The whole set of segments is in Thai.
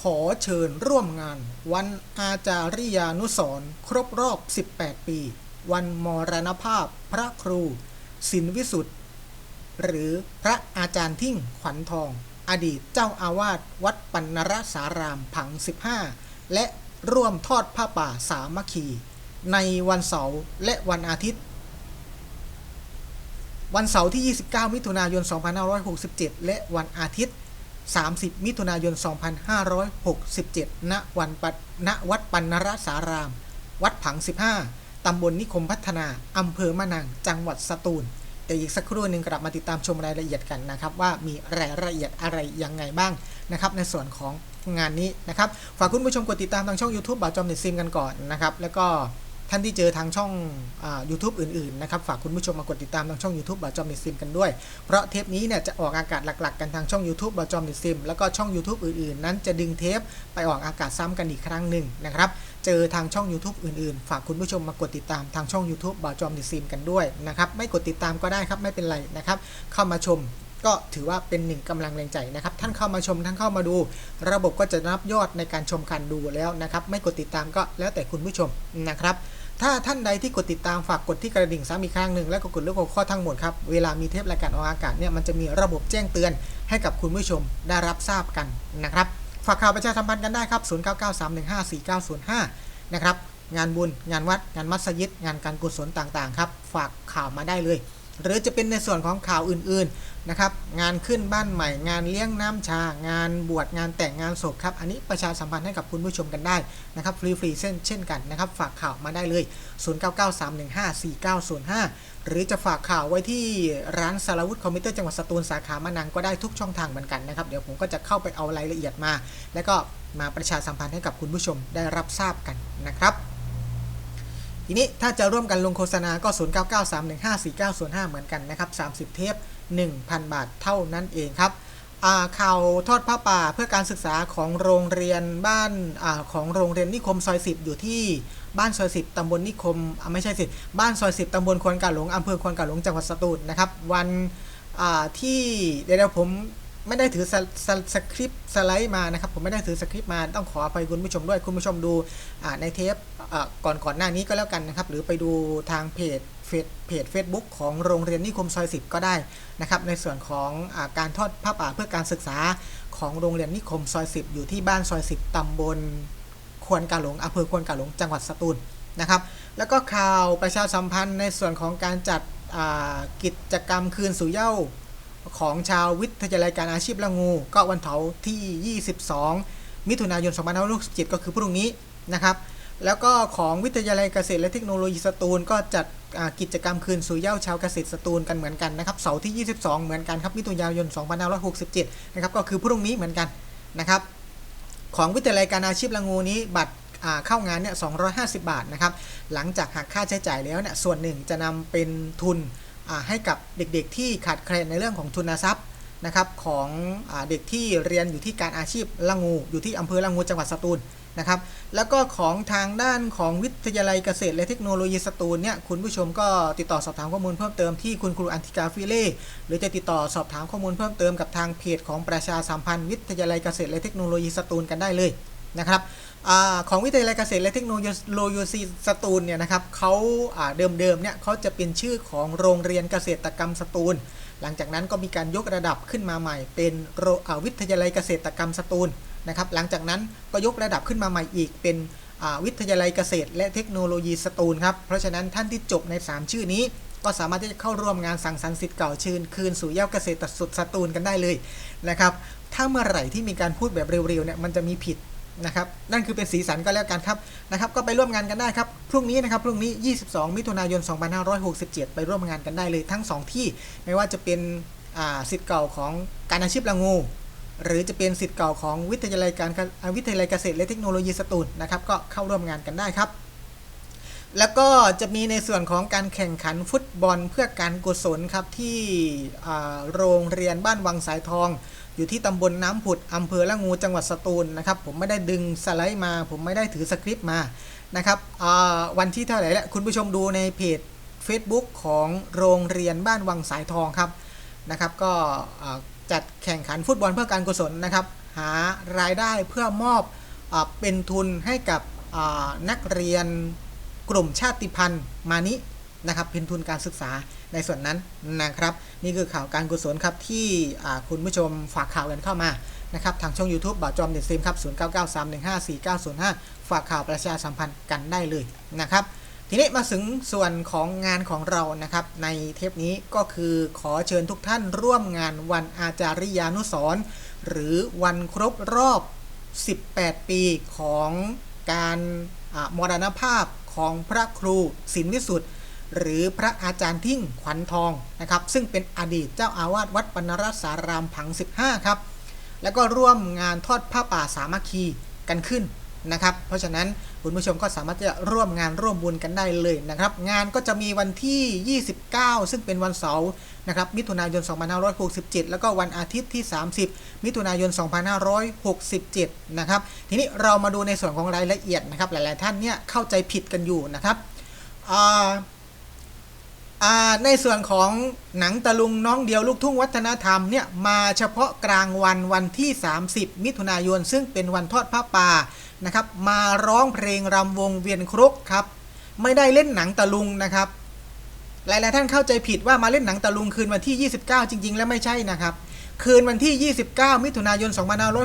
ขอเชิญร่วมงาน วันอาจาริยานุสรครบรอบ 18 ปี วันมรณภาพ พระครูสินวิสุทธ์หรือพระอาจารย์ทิ้งขวัญทอง อดีตเจ้าอาวาสวัดปัณณรสารามผัง 15 และร่วมทอดผ้าป่าสามัคคี ในวันเสาร์และวันอาทิตย์ วันเสาร์ที่ 29 มิถุนายน 2567 และวันอาทิตย์ 30 มิถุนายน 2567 ณ วันปัดณวัดปัณณรสาราม วัดผัง 15 ตำบลนิคมพัฒนา อำเภอมะนัง จังหวัดสตูลเดี๋ยวอีกสักครู่หนึ่งกลับมาติดตามชมรายละเอียดกันนะครับ ว่ามีรายละเอียดอะไรยังไงบ้างนะครับ ในส่วนของงานนี้นะครับ ฝากคุณผู้ชมกดติดตามทางช่อง YouTube บ่าวจอมเน็ตซิมกันก่อนนะครับ แล้วก็ ท่านที่เจอทางช่องอา YouTube อื่นๆนะครับฝากคุณผู้ชมมากดติดตามทางช่อง YouTube บ่าวจอมเน็ตซิมกันด้วย เพราะเทปนี้เนี่ยจะออกอากาศหลักๆ กันทางช่อง YouTube บอจอมดิซิมแล้วก็ช่อง YouTube อื่นๆ นั้นจะดึงเทปไปออกอากาศซ้ำกันอีกครั้งหนึ่งนะครับเจอทางช่อง YouTube อื่นๆ ฝากคุณผู้ชมมากดติดตามทางช่อง YouTube บอจอมดิซิมกันด้วยนะครับไม่กดติดตามก็ได้ครับไม่เป็นไรนะครับเข้ามาชมก็ถือว่าเป็นหนึ่งกำลังแรงใจนะครับ ท่านเข้ามาชมท่านเข้ามาดู ระบบก็จะนับยอดในการชมการดูแล้วนะครับ ไม่กดติดตามก็แล้วแต่คุณผู้ชมนะครับ ถ้าท่านใดที่กดติดตามฝากกดที่กระดิ่งซ้ำอีกครั้งหนึ่งแล้วก็กดเลือกหัวข้อทั้งหมดครับ เวลามีเทปรายการออกอากาศเนี่ยมันจะมีระบบแจ้งเตือนให้กับคุณผู้ชมได้รับทราบกันนะครับ ฝากข่าวประชาสัมพันธ์กันได้ครับ 0993154905 นะครับ งานบุญ งานวัด งานมัสยิด งานการกุศลต่างๆครับ ฝากข่าวมาได้เลย หรือจะเป็นในส่วนของข่าวอื่นๆ นะครับ งานขึ้นบ้านใหม่ งานเลี้ยงน้ำชา งานบวชงานแต่งงานศพครับ อันนี้ประชาสัมพันธ์ให้กับคุณผู้ชมกันได้นะครับฟรีๆเช่นเช่นกันนะครับ ฝากข่าวมาได้เลย 0993154905 หรือจะฝากข่าวไว้ที่ร้านสารวุฒิคอมพิวเตอร์จังหวัดสตูลสาขามะนังก็ได้ทุกช่องทางเหมือนกันนะครับ เดี๋ยวผมก็จะเข้าไปเอารายละเอียดมา แล้วก็มาประชาสัมพันธ์ให้กับคุณผู้ชมได้รับทราบกันนะครับ ทีนี้ถ้าจะร่วมกันลงโฆษณาก็ 0993154905 เหมือนกันนะครับ 30 เทป 1,000 บาทเท่านั้นเองครับอ่าข่าวทอดผ้าป่าเพื่อการศึกษาของโรงเรียนบ้านอของโรงเรียนนิคมซอย10 อยู่ที่บ้านซอย10ตำบลนิคมไม่ใช่สิบ้านซอย10ตำบลควนกาหลงอำเภอควนกาหลงจังหวัดสตูลนะครับ วันที่เดี๋ยวผม ไม่ได้ถือสสสคริปต์สไลด์มานะครับ ผมไม่ได้ถือสคริปต์มาต้องขออภัยคุณผู้ชมด้วยคุณผู้ชมดูในเทปก่อนก่อนหน้านี้ก็แล้วกันนะครับ หรือไปดูทางเพจเฟซเพจ Facebook ของโรงเรียนนิคมซอย10 ก็ได้นะครับ ในส่วนของอการทอดผ้าป่าเพื่อการศึกษาของโรงเรียนนิคมซอย 10 อยู่ที่บ้านซอย 10 ตำบลควนกาหลงอำเภอควนกาหลงจังหวัดสตูลนะครับ แล้วก็ข่าวประชาสัมพันธ์ในส่วนของการจัดกิจกรรมคืนสู่เย้า ของชาววิทยาลัยการอาชีพละงู ก็วันเสาร์ที่ 22 มิถุนายน 2567 ก็คือพรุ่งนี้นะครับ แล้วก็ของวิทยาลัยเกษตรและเทคโนโลยีสตูล ก็จัดกิจกรรมคืนสู่เย้าชาวเกษตรสตูลกันเหมือนกันนะครับเสาร์ที่ 22 เหมือนกันครับมิถุนายน 2567 นะครับก็คือพรุ่งนี้เหมือนกันนะครับ ของวิทยาลัยการอาชีพละงูนี้บัตรเข้างานเนี่ย250 บาทนะครับ หลังจากหักค่าใช้จ่ายแล้วเนี่ยส่วนหนึ่งจะนำเป็นทุน ให้กับเด็กๆที่ขาดแคลนในเรื่องของทุนทรัพย์นะครับของอเด็กที่เรียนอยู่ที่การอาชีพละงู อยู่ที่อำเภอละงูจังหวัดสตูลนะครับแล้วก็ของทางด้านของวิทยาลัยเกษตรและเทคโนโลยีสตูลเนี่ยคุณผู้ชมก็ติดต่อสอบถามข้อมูลเพิ่มเติมที่คุณครูอันติกาฟิเล่หรือจะติดต่อสอบถามข้อมูลเพิ่มเติมกับทางเพจของประชาสัมพันธ์วิทยาลัยเกษตรและเทคโนโลยีสตูลกันได้เลยนะครับ อของวิทยาลัยเกษตรและเทคโนโลยีสตูลเนี่ยนะครับเขาเดิมๆเนี่ยเขาจะเป็นชื่อของโรงเรียนเกษตรกรรมสตูล หลังจากนั้นก็มีการยกระดับขึ้นมาใหม่ เป็นวิทยาลัยเกษตรกรรมสตูลนะครับหลังจากนั้นก็ยกระดับขึ้นมาใหม่อีก เป็นวิทยาลัยเกษตร และเทคโนโลยีสตูลครับเพราะฉะนั้นท่านที่จบใน 3 ชื่อนี้ก็สามารถที่จะเข้าร่วมงานสังสรรค์สิทธิ์เก่าชื่น คืนสู่เย้าเกษตรสุดสตูลกันได้เลยนะครับถ้าเมื่อไหร่ที่มีการพูดแบบเร็วๆเนี่ยมันจะมีผิด นะครับนั่นคือเป็นสีสันก็แล้วกันครับนะครับก็ไปร่วมงานกันได้ครับพรุ่งนี้นะครับพรุ่งนี้ 22 มิถุนายน 2567 ไปร่วมงานกันได้เลยทั้ง 2 ที่ไม่ว่าจะเป็นอ่าสิทธิ์เก่าของการอาชีพละงูหรือจะเป็นสิทธิ์เก่าของวิทยาลัยการวิทยาลัยเกษตรและเทคโนโลยีสตูลนะครับก็เข้าร่วมงานกันได้ครับ แล้วก็จะมีในส่วนของการแข่งขันฟุตบอลเพื่อการกุศลครับที่โรงเรียนบ้านวังสายทอง อยู่ที่ตำบลน้ำผุดอำเภอละงูจังหวัดสตูลนะครับผมไม่ได้ดึงสไลด์มา ผมไม่ได้ถือสคริปต์มานะครับอ่าวันที่เท่าไหร่แล้วคุณผู้ชมดูในเพจ Facebook ของโรงเรียนบ้านวังสายทองครับนะครับ ก็จัดแข่งขันฟุตบอลเพื่อการกุศลนะครับ หารายได้เพื่อมอบอเป็นทุนให้กับนักเรียนกลุ่มชาติพันธุ์มานิ นะครับเป็นทุนการศึกษาในส่วนนั้นนะครับ นี่คือข่าวการกุศลครับที่คุณผู้ชมฝากข่าวกันเข้ามานะครับทางช่อง YouTube บ่าวจอมเด็ดซิมครับ0993154905 ฝากข่าวประชาสัมพันธ์กันได้เลยนะครับ ทีนี้มาถึงส่วนของงานของเรานะครับ ในเทปนี้ก็คือขอเชิญทุกท่านร่วมงานวันอาจาริยานุสรหรือวันครบรอบ 18 ปีของการอามรณภาพของพระครูศิลวิสุทธ์ หรือพระอาจารย์ทิ้งขวัญทองนะครับ ซึ่งเป็นอดีตเจ้าอาวาสวัดปนรสารามผัง 15 ครับ แล้วก็ร่วมงานทอดผ้าป่าสามัคคีกันขึ้นนะครับ เพราะฉะนั้นคุณผู้ชมก็สามารถจะร่วมงานร่วมบุญกันได้เลยนะครับ งานก็จะมีวันที่ 29 ซึ่งเป็นวันเสาร์นะครับ มิถุนายน 2567 แล้วก็วันอาทิตย์ที่ 30 มิถุนายน 2567 นะครับ ทีนี้เรามาดูในส่วนของรายละเอียดนะครับ หลาย ๆ ท่านเนี่ยเข้าใจผิดกันอยู่นะครับอ่า ในส่วนของหนังตะลุงน้องเดียวลูกทุ่งวัฒนธรรมเนี่ยมาเฉพาะกลางวันวันที่ 30 มิถุนายน ซึ่งเป็นวันทอดผ้าป่านะครับ มาร้องเพลงรำวงเวียนครกครับ ไม่ได้เล่นหนังตะลุงนะครับ หลายๆท่านเข้าใจผิดว่ามาเล่นหนังตะลุงคืนวันที่ 29 จริง ๆ แล้วไม่ใช่นะครับ คืนวันที่ 29 มิถุนายน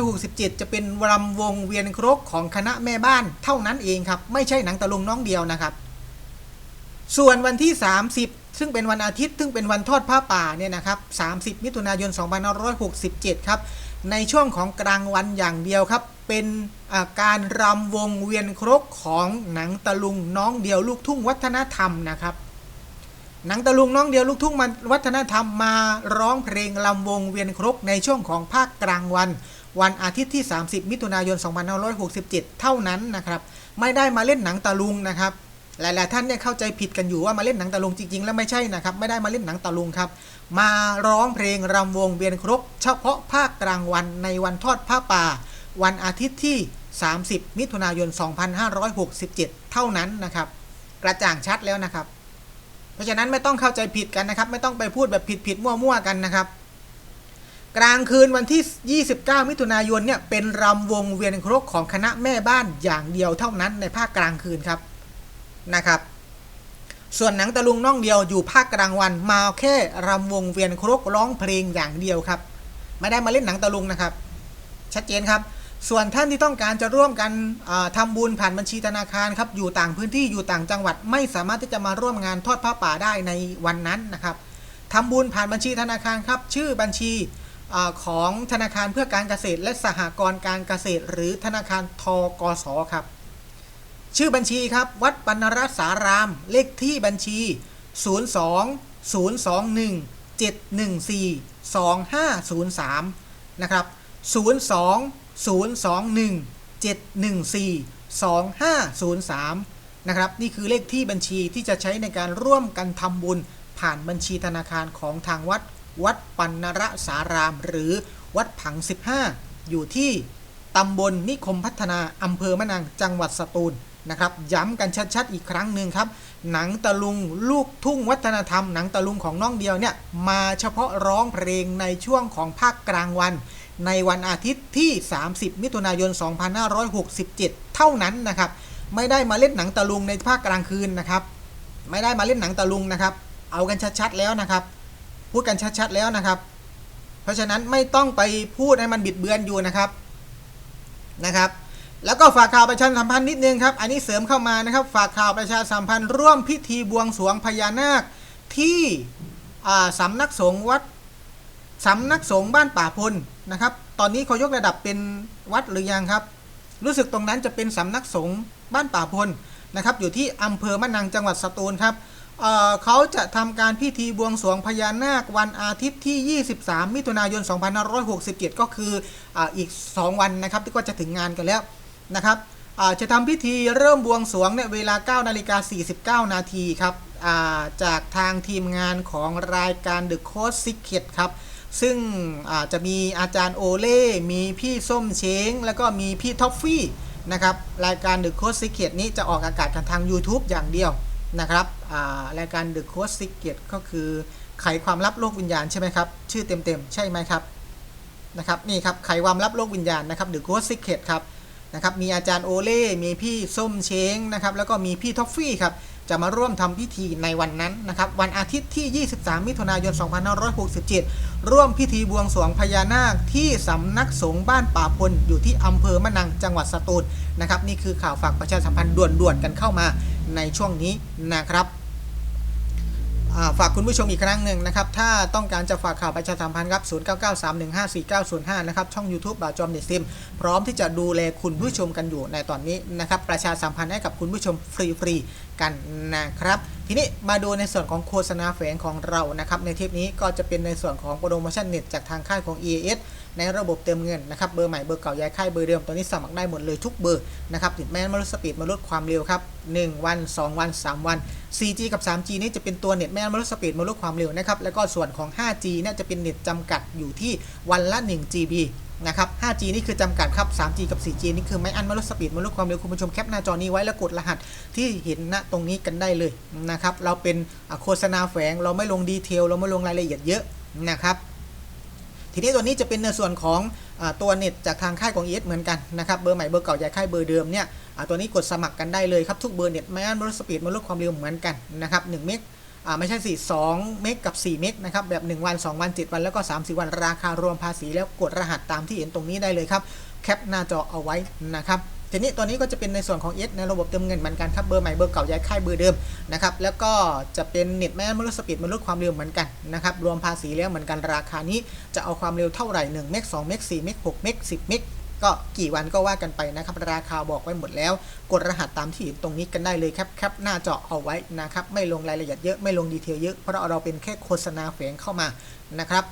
2567 จะเป็นรำวงเวียนครกของคณะแม่บ้านเท่านั้นเองครับ ไม่ใช่หนังตะลุงน้องเดียวนะครับ ส่วนวันที่ 30 ซึ่งเป็นวันอาทิตย์ซึ่งเป็นวันทอดผ้าป่าเนี่ยนะครับ 30 มิถุนายน 2567 ครับ ในช่วงของกลางวันอย่างเดียวครับ เป็นาการรำวงเวียนครกของหนังตะลุงน้องเดียวลูกทุ่งวัฒนธรรมนะครับหนังตะลุงน้องเดียวลูกทุ่งมันวัฒนธรรมมาร้องเพลงลำวงเวียนครกในช่วงของภาคกลางวัน วันอาทิตย์ที่ 30 มิถุนายน 2567 เท่านั้นนะครับ ไม่ได้มาเล่นหนังตะลุงนะครับ หลาย ๆ ท่านเนี่ยเข้าใจผิดกันอยู่ว่ามาเล่นหนังตะลุงจริง ๆ แล้วไม่ใช่นะครับ ไม่ได้มาเล่นหนังตะลุงครับ มาร้องเพลงรำวงเวียนครกเฉพาะภาคกลางวันในวันทอดผ้าป่า วันอาทิตย์ที่ 30 มิถุนายน 2567 เท่านั้นนะครับ กระจ่างชัดแล้วนะครับ เพราะฉะนั้นไม่ต้องเข้าใจผิดกันนะครับ ไม่ต้องไปพูดแบบผิดผิดๆมั่ว ๆ กันนะครับ กลางคืนวันที่ 29 มิถุนายนเนี่ยเป็นรำวงเวียนครกของคณะแม่บ้านอย่างเดียวเท่านั้นในภาคกลางคืนครับ นะครับ ส่วนหนังตะลุงน้องเดียวอยู่ภาคกลางวันมาแค่รำวงเวียนครกร้องเพลงอย่างเดียวครับ ไม่ได้มาเล่นหนังตะลุงนะครับ ชัดเจนครับ ส่วนท่านที่ต้องการจะร่วมกันอ่าทำบุญผ่านบัญชีธนาคารครับอยู่ต่างพื้นที่อยู่ต่างจังหวัด ไม่สามารถที่จะมาร่วมงานทอดผ้าป่าได้ในวันนั้นนะครับทำบุญผ่านบัญชีธนาคารครับ ชื่อบัญชีอของธนาคารเพื่อการเกษตร และสหกรณ์การเกษตร หรือธนาคารทกสครับ ชื่อบัญชีครับ วัดปนรสาราม เลขที่บัญชี 02 021 714 2503 นะครับ 02 021 714 2503 นะครับ นี่คือเลขที่บัญชีที่จะใช้ในการร่วมกันทำบุญผ่านบัญชีธนาคารของทางวัด วัดปันนรสาราม หรือวัดผัง 15 อยู่ที่ตำบลนิคมพัฒนา อำเภอมะนัง จังหวัดสตูล นะครับย้ำกันชัดๆอีกครั้งหนึ่งครับ หนังตะลุงลูกทุ่งวัฒนธรรม หนังตะลุงของน้องเดียวเนี่ยมาเฉพาะร้องเพลงในช่วงของภาคกลางวัน ในวันอาทิตย์ที่ 30 มิถุนายน 2567 เท่านั้นนะครับ ไม่ได้มาเล่นหนังตะลุงในภาคกลางคืนนะครับ ไม่ได้มาเล่นหนังตะลุงนะครับ เอากันชัดๆแล้วนะครับ พูดกันชัดๆแล้วนะครับ เพราะฉะนั้นไม่ต้องไปพูดให้มันบิดเบือนอยู่นะครับนะครับ แล้วก็ฝากข่าวประชาสัมพันธ์นิดนึงครับ อันนี้เสริมเข้ามานะครับ ฝากข่าวประชาสัมพันธ์ร่วมพิธีบวงสรวงพญานาคที่สำนักสงฆ์วัดสำนักสงฆ์บ้านป่าพลนะครับ ตอนนี้เขายกระดับเป็นวัดหรือยังครับ รู้สึกตรงนั้นจะเป็นสำนักสงฆ์บ้านป่าพลนะครับ อยู่ที่อำเภอมะนังจังหวัดสตูลครับเเขาจะทำการพิธีบวงสรวงพญานาควันอาทิตย์ที่ 23 มิถุนายน 2567 ก็คือออีก 2 วันนะครับที่ก็จะถึงงานกันแล้ว นะครับจะทำพิธีเริ่มบวงสรวงเนี่ยเวลา9นาฬิกา49 นาทีครับาจากทางทีมงานของรายการ The Code Secret ครับ ซึ่งจะมีอาจารย์โอเล่ มีพี่ส้มเช้ง แล้วก็มีพี่ท็อฟฟี่นะครับ รายการ The Code Secret นี้จะออกอากาศกันทาง YouTube อย่างเดียวนะครับรายการ The Code Secret ก็คือไขความลับโลกวิญญาณใช่ไหมครับ ชื่อเต็มๆ ใช่ไหมครับ นะครับ นี่ครับ ไขความลับโลกวิญญาณนะครับหรือ Ghost Secret ครับ นะครับมีอาจารย์โอเล่ มีพี่ส้มเช้งนะครับแล้วก็มีพี่ท็อฟฟี่ครับจะมาร่วมทำพิธีในวันนั้นนะครับวันอาทิตย์ที่ 23 มิถุนายน 2567 ร่วมพิธีบวงสรวงพญานาคที่สำนักสงฆ์บ้านป่าพลอยู่ที่อำเภอมะนังจังหวัดสตูลนะครับนี่คือข่าวฝากประชาสัมพันธ์ด่วนๆกันเข้ามาในช่วงนี้นะครับ ฝากคุณผู้ชมอีกครั้งหนึ่งนะครับ ถ้าต้องการจะฝากข่าวประชาสัมพันธ์ครับ 0993154905 นะครับ ช่อง YouTube บ่าวจอมเด็ดซิม พร้อมที่จะดูแลคุณผู้ชมกันอยู่ในตอนนี้นะครับ ประชาสัมพันธ์ให้กับคุณผู้ชมฟรีๆกันนะครับ ทีนี้มาดูในส่วนของโฆษณาแฝงของเรานะครับ ในเทปนี้ก็จะเป็นในส่วนของโปรโมชั่นเน็ตจากทางค่ายของ EAS ในระบบเติมเงินนะครับเบอร์ใหม่เบอร์เก่าย้ายค่ายเบอร์เดิมตอนนี้สมัครได้หมดเลยทุกเบอร์นะครับติดแม้นมาลดสปีดมาลดความเร็วครับ1วัน 2 วัน 3 วัน 4G กับ 3G นี่จะเป็นตัวเน็ตแม่นมาลดสปีดมาลดความเร็วนะครับแล้วก็ส่วนของ 5G เนี่ยจะเป็นเน็ตจำกัดอยู่ที่วันละ 1 GB นะครับ 5G นี่คือจำกัดครับ 3G กับ 4G นี่คือไม่อันมาลดสปีดมาลดความเร็วคุณผู้ชมแคปหน้าจอนี้ไว้แล้วกดรหัสที่เห็นณตรงนี้กันได้เลยนะครับ เราเป็นโฆษณาแฝงเราไม่ลงดีเทลเราไม่ลงรายละเอียดเยอะนะครับ ทีนี้ตัวนี้จะเป็นในส่วนของอตัวเน็ตจากทางค่ายของ ES เหมือนกันนะครับเบอร์ใหม่เบอร์เก่าย้ายค่ายเบอร์เดิมเนี่ยตัวนี้กดสมัครกันได้เลยครับทุกเบอร์เน็ตไม่อั้นลดสปีดมาลดความเร็วเหมือนกันนะครับ1เมกไม่ใช่สิ2เมกกับ 4 เมกนะครับแบบ 1 วัน 2 วัน 7 วันแล้วก็ 3 4 วันราคารวมภาษีแล้วกดรหัสตามที่เห็นตรงนี้ได้เลยครับแคปหน้าจอเอาไว้นะครับ ทีนี้ตัวนี้ก็จะเป็นในส่วนของ S ในระบบเติมเงินเหมือนกันครับเบอร์ใหม่เบอร์เก่าย้ายค่ายเบอร์เดิมนะครับแล้วก็จะเป็นเน็ตแม่มลดสปีดมลดความเร็วเหมือนกันนะครับรวมภาษีแล้วเหมือนกันราคานี้จะเอาความเร็วเท่าไหร่1เมก2เมก4เมก6เมก10เมกก็กี่วันก็ว่ากันไปนะครับ ราคาบอกไว้หมดแล้ว กดรหัสตามที่เห็นตรงนี้กันได้เลยครับแคปหน้าจอเอาไว้นะครับ ไม่ลงรายละเอียดเยอะไม่ลงดีเทลเยอะ เพราะเราเป็นแค่โฆษณาแฝงเข้ามานะครับ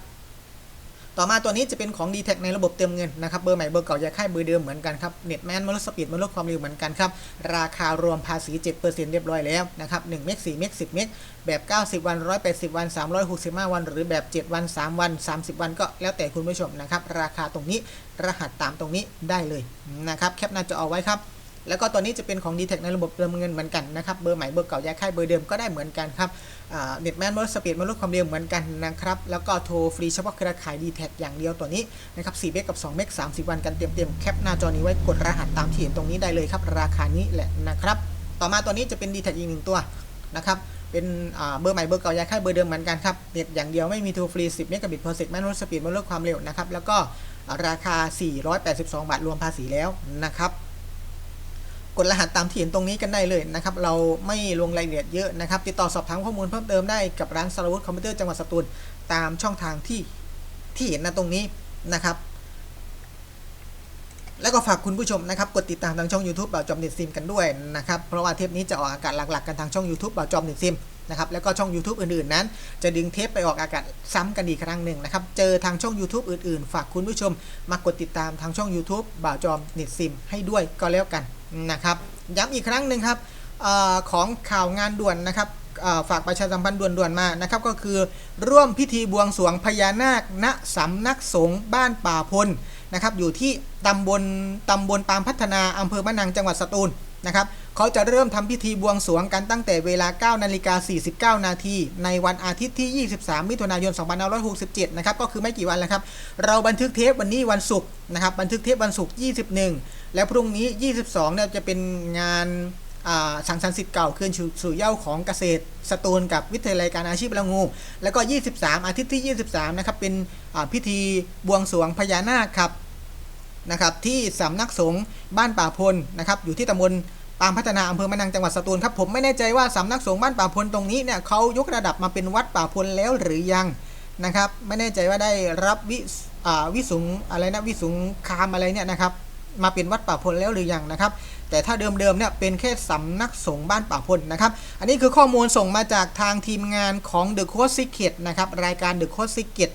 ต่อมาตัวนี้จะเป็นของ d t แทในระบบเติมเงินนะครับเบอร์ใหม่เบอร์เก่าย้ายค่ายเบอร์เดิมเหมือนกันครับเน็ตแมนมาลดสปีดมาลดความเร็วเหมือนกันครับราคารวมภาษี 7%เรียบร้อยแล้วนะครับ1เมก4เมก10 เมกแบบ 90 วัน 180 วัน 365 วัน หรือแบบ 7 วัน 3 วัน 30 วันก็แล้วแต่คุณผู้ชมนะครับราคาตรงนี้รหัสตามตรงนี้ได้เลยนะครับแคปหน้าจอเอาไว้ครับ แล้วก็ตัวนี้จะเป็นของ d t แทในระบบเติมเงินเหมือนกันนะครับ เบอร์ใหม่เบอร์เก่าย้ายค่ายเบอร์เดิมก็ได้เหมือนกันครับเน็ตแมนมลดสปีดมาลดความเร็วเหมือนกันนะครับ แล้วก็โทรฟรีเฉพาะเครือข่าย d t แทอย่างเดียวตัวนี้นะครับ4เมกกับ2เมก30 วันกันเต็มๆแคปหน้าจอนี้ไว้กดรหัสตามที่เห็นตรงนี้ได้เลยครับ ราคานี้แหละนะครับ ต่อมาตัวนี้จะเป็น d t แทอีกหนึ่งตัวนะครับเป็นเบอร์ใหม่เบอร์เก่าย้ายค่ายเบอร์เดิมเหมือนกันครับเน็ตอย่างเดียวไม่มีโทรฟรี 10 เมกะบิต per sec แมนลสปีดมาลดความเร็วนะครับ แล้วก็ราคา 482 บาทรวมภาษีแล้วนะครับ กดรหัสตามที่เห็นตรงนี้กันได้เลยนะครับ เราไม่ลงรายละเอียดเยอะนะครับ ติดต่อสอบถามข้อมูลเพิ่มเติมได้กับร้านสารวุฒิคอมพิวเตอร์จังหวัดสตูลตามช่องทางที่ที่เห็นนะตรงนี้นะครับ แล้วก็ฝากคุณผู้ชมนะครับ กดติดตามทางช่อง YouTube บ่าวจอมเน็ตซิมกันด้วยนะครับ เพราะว่าเทปนี้จะออกอากาศหลักๆกันทางช่อง YouTube บ่าวจอมเน็ตซิม นะครับแล้วก็ช่อง YouTube อื่นๆนั้น จะดึงเทปไปออกอากาศซ้ำกันอีกครั้งหนึ่งนะครับ เจอทางช่อง YouTube อื่นๆ ฝากคุณผู้ชมมากดติดตามทางช่อง YouTube บ่าวจอมน็ตซิมให้ด้วยก็แล้วกันนะครับย้ำอีกครั้งหนึ่งครับออของข่าวงานด่วนนะครับฝากประชาสัมพันธ์ด่วนๆมานะครับก็คือร่วมพิธีบวงสรวงพญานาคณสำนักสงฆ์บ้านป่าพลนะครับอยู่ที่ตำบลตำบลปามพัฒนาอำเภอมะนังจังหวัดสตูลนะครับ เขาจะเริ่มทำพิธีบวงสรวงกันตั้งแต่เวลา 9 นาฬิกา 49 นาที ในวันอาทิตย์ที่ 23 มิถุนายน 2567 นะครับ ก็คือไม่กี่วันแล้วครับ เราบันทึกเทปวันนี้วันศุกร์นะครับ บันทึกเทปวันศุกร์ 21 แล้วพรุ่งนี้ 22 เนี่ยจะเป็นงานสังสรรค์สิทธิ์เก่าคืนสู่เย้าของเกษตรสตูลกับวิทยาลัยการอาชีพละงู แล้วก็ 23 อาทิตย์ที่ 23 นะครับ เป็นพิธีบวงสรวงพญานาคครับนะครับที่สำนักสงฆ์บ้านป่าพลนะครับอยู่ที่ตำบล ปาพัฒนาอำเภอมะนังจังหวัดสตูลครับผมไม่แน่ใจว่าสำนักสงฆ์บ้านป่าพลตรงนี้เนี่ยเขายกระดับมาเป็นวัดป่าพลแล้วหรือยังนะครับ ไม่แน่ใจว่าได้รับวิวิสุงอะไรนะวิสุงคามอะไรเนี่ยนะครับ มาเป็นวัดป่าพลแล้วหรือยังนะครับ แต่ถ้าเดิมๆเนี่ยเป็นแค่สำนักสงฆ์บ้านป่าพลนะครับ อันนี้คือข้อมูลส่งมาจากทางทีมงานของ The Code Secret นะครับรายการ The Code Secret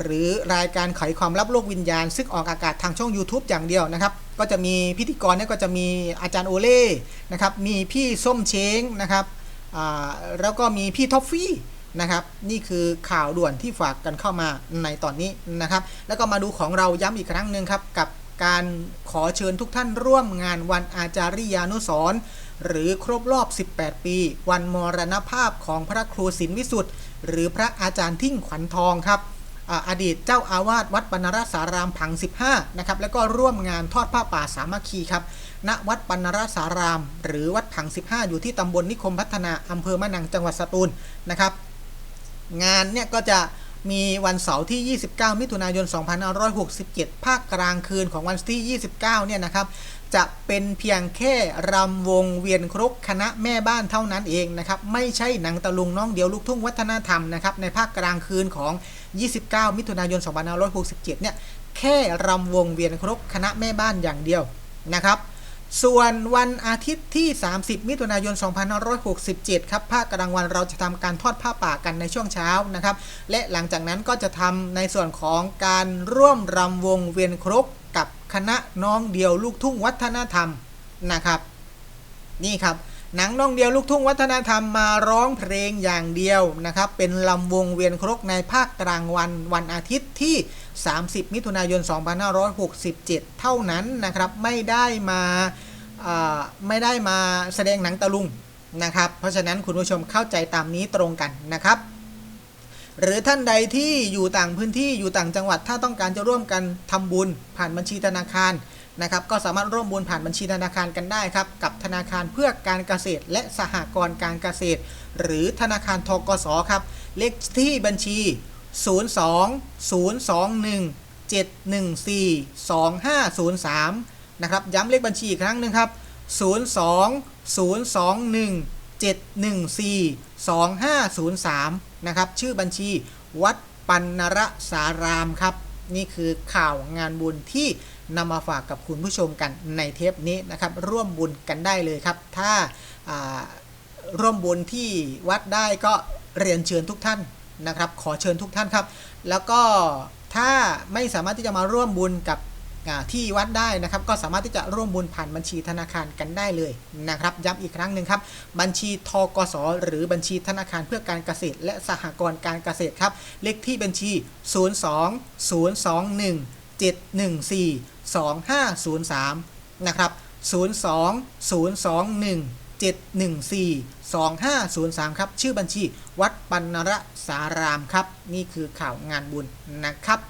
หรือรายการไขความลับโลกวิญญาณ ซึ่งออกอากาศทางช่อง YouTube อย่างเดียวนะครับ ก็จะมีพิธีกรเนี่ยก็จะมีอาจารย์โอเล่นะครับมีพี่ส้มเช้งนะครับแล้วก็มีพี่ท็อฟฟี่นะครับนี่คือข่าวด่วนที่ฝากกันเข้ามาในตอนนี้นะครับ แล้วก็มาดูของเราย้ำอีกครั้งหนึ่งครับกับ การขอเชิญทุกท่านร่วมงานวันอาจาริยานุสรหรือครบรอบ 18 ปี วันมรณภาพของพระครูศิลวิสุทธ์หรือพระอาจารย์ทิ้งขวัญทองครับอ่าอดีตเจ้าอาวาสวัดปนรสารามผัง 15 นะครับ แล้วก็ร่วมงานทอดผ้าป่าสามัคคีครับ ณ วัดปนรสาราม หรือวัดผัง 15 อยู่ที่ตำบลนิคมพัฒนาอำเภอมะนังจังหวัดสตูลนะครับ งานเนี่ยก็จะ มีวันเสาร์ที่ 29 มิถุนายน 2567 ภาคกลางคืนของวันที่ 29 เนี่ยนะครับ จะเป็นเพียงแค่รำวงเวียนครกคณะแม่บ้านเท่านั้นเองนะครับ ไม่ใช่หนังตะลุงน้องเดียวลูกทุ่งวัฒนธรรมนะครับ ในภาคกลางคืนของ 29 มิถุนายน 2567 เนี่ย แค่รำวงเวียนครกคณะแม่บ้านอย่างเดียวนะครับ ส่วนวันอาทิตย์ที่ 30 มิถุนายน 2567 ครับภาคกลางวันเราจะทำการทอดผ้าป่ากันในช่วงเช้านะครับ และหลังจากนั้นก็จะทำในส่วนของการร่วมรำวงเวียนครกกับคณะน้องเดียวลูกทุ่งวัฒนธรรมนะครับ นี่ครับ หนังน้องเดียวลูกทุ่งวัฒนธรรมมาร้องเพลงอย่างเดียวนะครับ เป็นลำวงเวียนครกในภาคกลางวันวันอาทิตย์ที่ 30 มิถุนายน 2567 เท่านั้นนะครับไม่ได้มาไม่ได้มาแสดงหนังตะลุงนะครับ เพราะฉะนั้นคุณผู้ชมเข้าใจตามนี้ตรงกันนะครับ หรือท่านใดที่อยู่ต่างพื้นที่อยู่ต่างจังหวัดถ้าต้องการจะร่วมกันทำบุญผ่านบัญชีธนาคาร นะครับก็สามารถร่วมบุญผ่านบัญชีธนาคารกันได้ครับกับธนาคารเพื่อการเกษตร และสหกรณ์การเกษตร หรือธนาคารทกสครับเลขที่บัญชี 02 021 714 2503นะครับย้ำเลขบัญชีอีกครั้งหนึ่งครับ 02 021 714 2503 นะครับ ชื่อบัญชีวัดปันนรสารามครับ นี่คือข่าวงานบุญที่ นำมาฝากกับคุณผู้ชมกันในเทปนี้นะครับร่วมบุญกันได้เลยครับ ถ้าร่วมบุญที่วัดได้ก็เรียนเชิญทุกท่านนะครับ ขอเชิญทุกท่านครับ แล้วก็ถ้าไม่สามารถที่จะมาร่วมบุญกับที่วัดได้นะครับ ก็สามารถที่จะร่วมบุญผ่านบัญชีธนาคารกันได้เลยนะครับ ย้ำอีกครั้งหนึ่งครับ บัญชีทกสหรือบัญชีธนาคารเพื่อการเกษตร และสหกรณ์การเกษตรครับ เลขที่บัญชี 02 021 714 2503 นะครับ 02 021 714 2503 ครับ ชื่อบัญชีวัดปันนรสารามครับ นี่คือข่าวงานบุญนะครับ